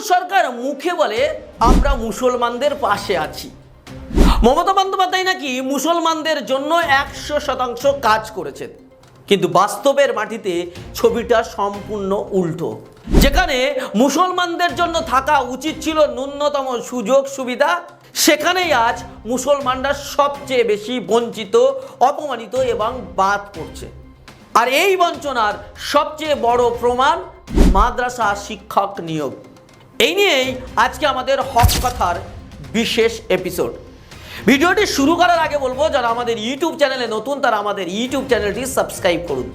সরকার মুখে বলে, আমরা মুসলমানদের পাশে আছি। মমতা বন্দ্যোপাধ্যায় নাকি মুসলমানদের জন্য একশো শতাংশ কাজ করেছেন। কিন্তু বাস্তবের মাটিতে ছবিটা সম্পূর্ণ উল্টো। যেখানে মুসলমানদের জন্য থাকা উচিত ছিল ন্যূনতম সুযোগ সুবিধা, সেখানেই আজ মুসলমানরা সবচেয়ে বেশি বঞ্চিত, অপমানিত এবং বাদ পড়ছে। আর এই বঞ্চনার সবচেয়ে বড় প্রমাণ মাদ্রাসা শিক্ষক নিয়োগ। এই নিয়েই আজকে আমাদের হক কথার বিশেষ এপিসোড ভিডিওটি শুরু করার আগে বলব, যারা আমাদের ইউটিউব চ্যানেলে নতুন, তারা আমাদের ইউটিউব চ্যানেলটি সাবস্ক্রাইব করুন।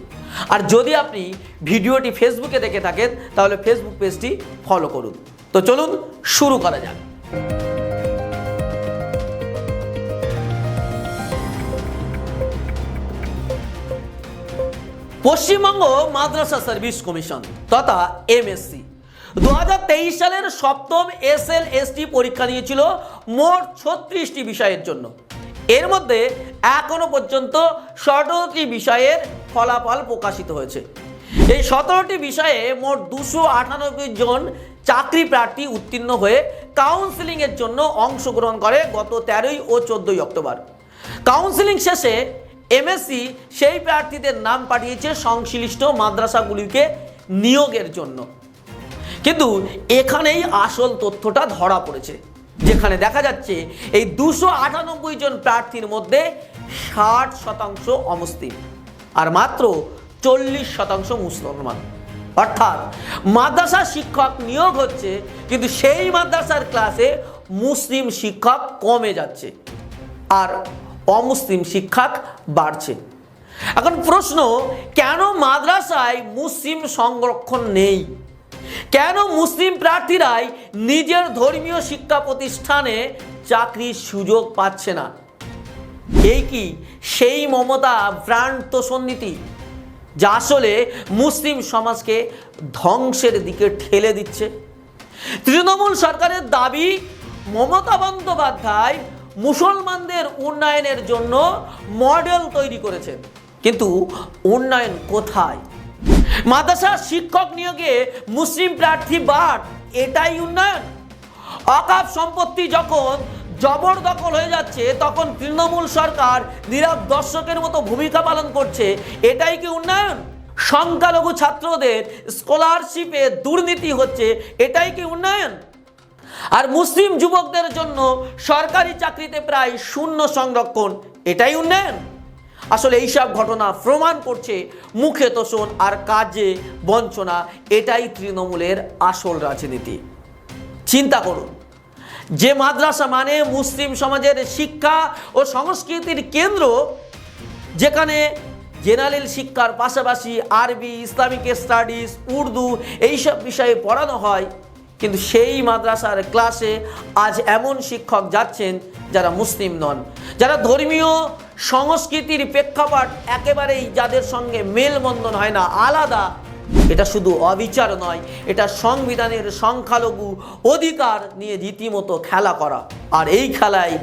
আর যদি আপনি ভিডিওটি ফেসবুকে দেখে থাকেন, তাহলে ফেসবুক পেজটি ফলো করুন। তো চলুন শুরু করা যাক। পশ্চিমবঙ্গ মাদ্রাসা সার্ভিস কমিশন তথা এমএসসি দু হাজার তেইশ সালের সপ্তম এস এল এসটি পরীক্ষা নিয়েছিল মোট ছত্রিশটি বিষয়ের জন্য। এর মধ্যে এখনও পর্যন্ত সতেরোটি বিষয়ের ফলাফল প্রকাশিত হয়েছে। এই সতেরোটি বিষয়ে মোট দুশো আটানব্বই জন চাকরি প্রার্থী উত্তীর্ণ হয়ে কাউন্সিলিংয়ের জন্য অংশগ্রহণ করে গত তেরোই ও চোদ্দোই অক্টোবর। কাউন্সিলিং শেষে এমএসসি সেই প্রার্থীদের নাম পাঠিয়েছে সংশ্লিষ্ট মাদ্রাসাগুলিকে নিয়োগের জন্য। কিন্তু এখানেই আসল তথ্যটা ধরা পড়েছে, যেখানে দেখা যাচ্ছে এই দুশো আটানব্বই জন প্রার্থীর মধ্যে ষাট শতাংশ অমুসলিম আর মাত্র চল্লিশ শতাংশ মুসলমান। অর্থাৎ মাদ্রাসা শিক্ষক নিয়োগ হচ্ছে, কিন্তু সেই মাদ্রাসার ক্লাসে মুসলিম শিক্ষক কমে যাচ্ছে আর অমুসলিম শিক্ষক বাড়ছে। এখন প্রশ্ন, কেন মাদ্রাসায় মুসলিম সংরক্ষণ নেই? কেন মুসলিম প্রার্থীরাই নিজের ধর্মীয় শিক্ষা প্রতিষ্ঠানে চাকরির সুযোগ পাচ্ছে না? এই কি সেই মমতা ব্র্যান্ড তোষণনীতি যা আসলে মুসলিম সমাজকে ধ্বংসের দিকে ঠেলে দিচ্ছে? তৃণমূল সরকারের দাবি, মমতা বন্দ্যোপাধ্যায় মুসলমানদের উন্নয়নের জন্য মডেল তৈরি করেছেন। কিন্তু উন্নয়ন কোথায়? মাদ্রাসা শিক্ষক নিয়োগে মুসলিম প্রার্থী বাদ এটাই উন্নয়ন। অকাপ সম্পত্তি যখন জবরদখল হয়ে যাচ্ছে, তখন তৃণমূল সরকার নীরব দর্শকের মতো ভূমিকা পালন করছে, এটাই কি উন্নয়ন? সংখ্যালঘু ছাত্রদের স্কলারশিপে দুর্নীতি হচ্ছে, এটাই কি উন্নয়ন? আর মুসলিম যুবকদের জন্য সরকারি চাকরিতে প্রায় শূন্য সংরক্ষণ, এটাই উন্নয়ন। আসলে এইসব ঘটনা প্রমাণ করছে মুখে তোষণ আর কাজে বঞ্চনা, এটাই তৃণমূলের আসল রাজনীতি। চিন্তা করুন, যে মাদ্রাসা মানে মুসলিম সমাজের শিক্ষা ও সংস্কৃতির কেন্দ্র, যেখানে জেনারেল শিক্ষার পাশাপাশি আরবি, ইসলামিক স্টাডিজ, উর্দু এইসব বিষয়ে পড়ানো হয়, কিন্তু সেই মাদ্রাসার ক্লাসে আজ এমন শিক্ষক যাচ্ছেন যারা মুসলিম নন, যারা ধর্মীয় সংস্কৃতির প্রেক্ষাপট একেবারেই যাদের সঙ্গে মেলবন্ধন হয় না, আলাদা। এটা শুধু অবিচার নয়, এটা সংবিধানের সংখ্যালঘু অধিকার নিয়ে রীতিমতো খেলা করা। আর এই খেলায়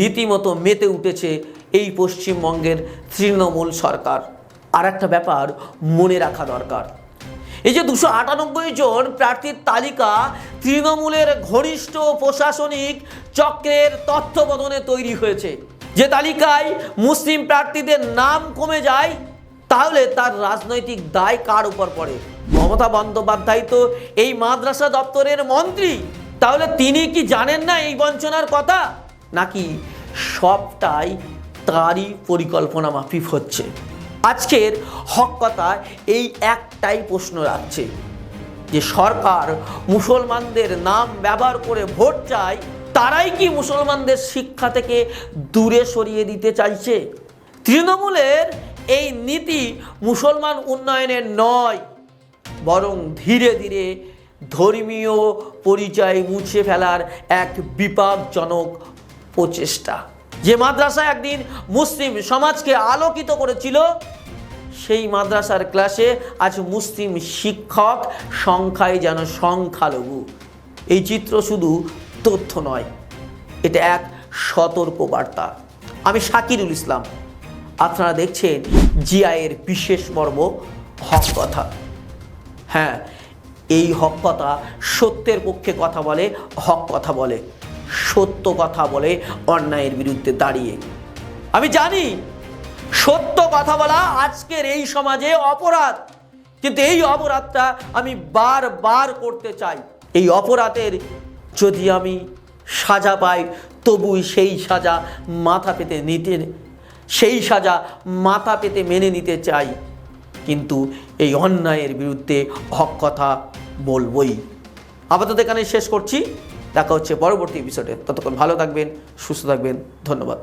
রীতিমতো মেতে উঠেছে এই পশ্চিমবঙ্গের তৃণমূল সরকার। আর একটা ব্যাপার মনে রাখা দরকার। এই যে দুশো আটানব্বই জন প্রার্থীর তালিকা তৃণমূলের ঘনিষ্ঠ প্রশাসনিক চক্রের তত্ত্বাবধানে তৈরি হয়েছে। যে তালিকায় মুসলিম প্রার্থীদের নাম কমে যায়, তাহলে তার রাজনৈতিক দায় কার উপর পড়ে? মমতা বন্দ্যোপাধ্যায় তো এই মাদ্রাসা দপ্তরের মন্ত্রী। তাহলে তিনি কি জানেন না এই বঞ্চনার কথা? নাকি সবটাই তারই পরিকল্পনা মাফিক হচ্ছে? আজকের হক কথা এই একটাই প্রশ্ন রাখছে। যে সরকার মুসলমানদের নাম ব্যবহার করে ভোট চায় তারাই কি মুসলমানদের শিক্ষা থেকে দূরে সরিয়ে দিতে চাইছে? তৃণমূলের এই নীতি মুসলমান উন্নয়নের নয়, বরং ধীরে ধীরে ধর্মীয় পরিচয় মুছে ফেলার এক বিপদজনক প্রচেষ্টা। যে মাদ্রাসা একদিন মুসলিম সমাজকে আলোকিত করেছিল, সেই মাদ্রাসার ক্লাসে আজ মুসলিম শিক্ষক সংখ্যায় যেন সংখ্যালঘু। এই চিত্র শুধু তথ্য নয়। এটা এক সতর্ক বার্তা আমি শাকিরুল ইসলাম। আপনারা দেখছেন জিআইয়ের বিশেষ পর্ব হক কথা। হ্যাঁ এই হক কথা সত্যের পক্ষে কথা বলে, হক কথা বলে, সত্য কথা বলে, অন্যায়ের বিরুদ্ধে দাঁড়িয়ে। আমি জানি সত্য কথা বলা আজকের এই সমাজে অপরাধ। কিন্তু এই অপরাধটা আমি বারবার করতে চাই। এই অপরাধের যদি আমি সাজা পাই, তবুই সেই সাজা মাথা পেতে নিতে, সেই সাজা মাথা পেতে মেনে নিতে চাই। কিন্তু এই অন্যায়ের বিরুদ্ধে হক কথা বলবই। আপাতত এখানে শেষ করছি। দেখা হচ্ছে পরবর্তী এপিসোডে ততক্ষণ ভালো থাকবেন, সুস্থ থাকবেন। ধন্যবাদ।